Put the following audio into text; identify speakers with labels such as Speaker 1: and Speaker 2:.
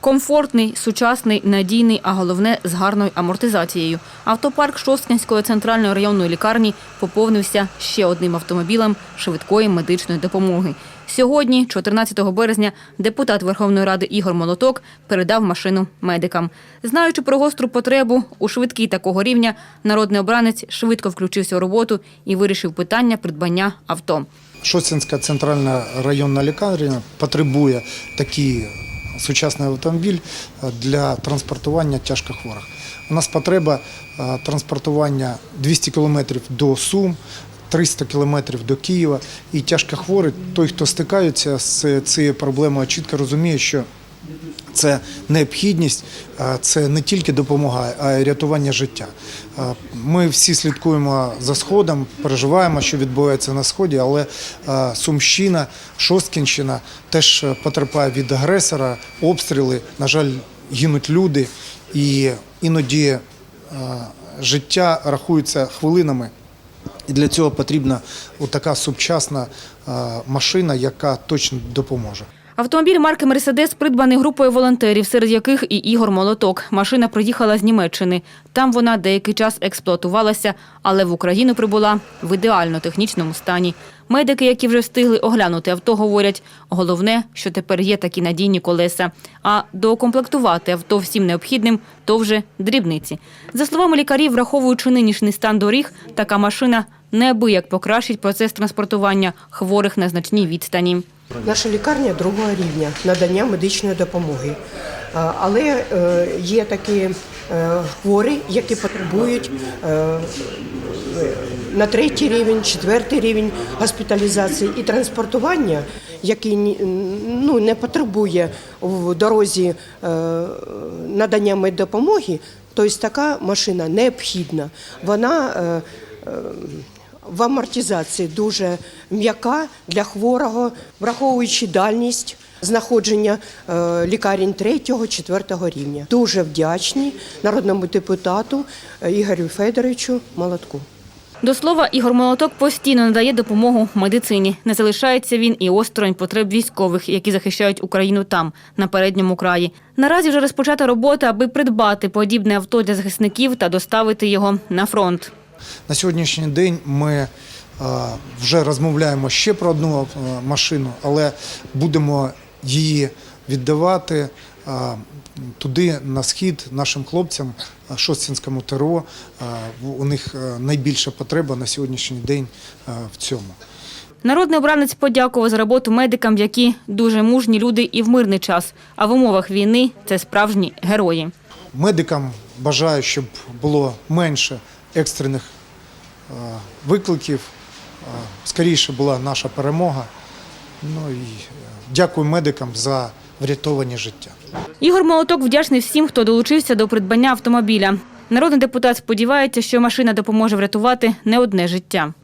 Speaker 1: Комфортний, сучасний, надійний, а головне з гарною амортизацією. Автопарк Шосткінської центральної районної лікарні поповнився ще одним автомобілем швидкої медичної допомоги. Сьогодні, 14 березня, депутат Верховної Ради Ігор Молоток передав машину медикам. Знаючи про гостру потребу у швидкій такого рівня, народний обранець швидко включився у роботу і вирішив питання придбання авто.
Speaker 2: Шостинська центральна районна лікарня потребує такий сучасний автомобіль е, для транспортування тяжкохворих. У нас потреба е, транспортування 200 кілометрів до Сум, 300 кілометрів до Києва. І тяжкохворий, той, хто стикається з цією проблемою, чітко розуміє, що це необхідність, це не тільки допомога, а й рятування життя. Ми всі слідкуємо за сходом, переживаємо, що відбувається на сході, але Сумщина, Шосткінщина теж потерпає від агресора, обстріли. На жаль, гинуть люди, і іноді життя рахується хвилинами. І для цього потрібна така сучасна машина, яка точно допоможе.
Speaker 1: Автомобіль марки Мерседес придбаний групою волонтерів, серед яких і Ігор Молоток. Машина приїхала з Німеччини. Там вона деякий час експлуатувалася, але в Україну прибула в ідеально технічному стані. Медики, які вже встигли оглянути авто, говорять, головне, що тепер є такі надійні колеса. А доукомплектувати авто всім необхідним то вже дрібниці. За словами лікарів, враховуючи нинішній стан доріг, така машина неабияк покращить процес транспортування хворих на значній відстані.
Speaker 3: Наша лікарня другого рівня надання медичної допомоги. Але е, є такі е, хворі, які потребують е, на третій рівень, четвертий рівень госпіталізації і транспортування, який ну, не потребує в дорозі надання меддопомоги, тобто така машина необхідна. Вона в амортизації дуже м'яка для хворого, враховуючи дальність знаходження е, лікарень 3-4 рівня. Дуже вдячні народному депутату е, Ігорю Федоровичу Молотку.
Speaker 1: До слова, Ігор Молоток постійно надає допомогу медицині. Не залишається він і осторонь потреб військових, які захищають Україну там, на передньому краї. Наразі вже розпочата робота, аби придбати подібне авто для захисників та доставити його на фронт.
Speaker 2: На сьогоднішній день ми е, вже розмовляємо ще про одну е, машину, але будемо її віддавати е, туди на схід нашим хлопцям Шостинському ТРО. У них найбільша потреба на сьогоднішній день в цьому.
Speaker 1: Народний обранець подякував за роботу медикам, які дуже мужні люди і в мирний час. А в умовах війни це справжні герої.
Speaker 2: Медикам бажаю, щоб було менше екстрених е, викликів, е, скоріше була наша перемога. Ну і е, дякую медикам за врятовані життя.
Speaker 1: Ігор Молоток вдячний всім, хто долучився до придбання автомобіля. Народний депутат сподівається, що машина допоможе врятувати не одне життя.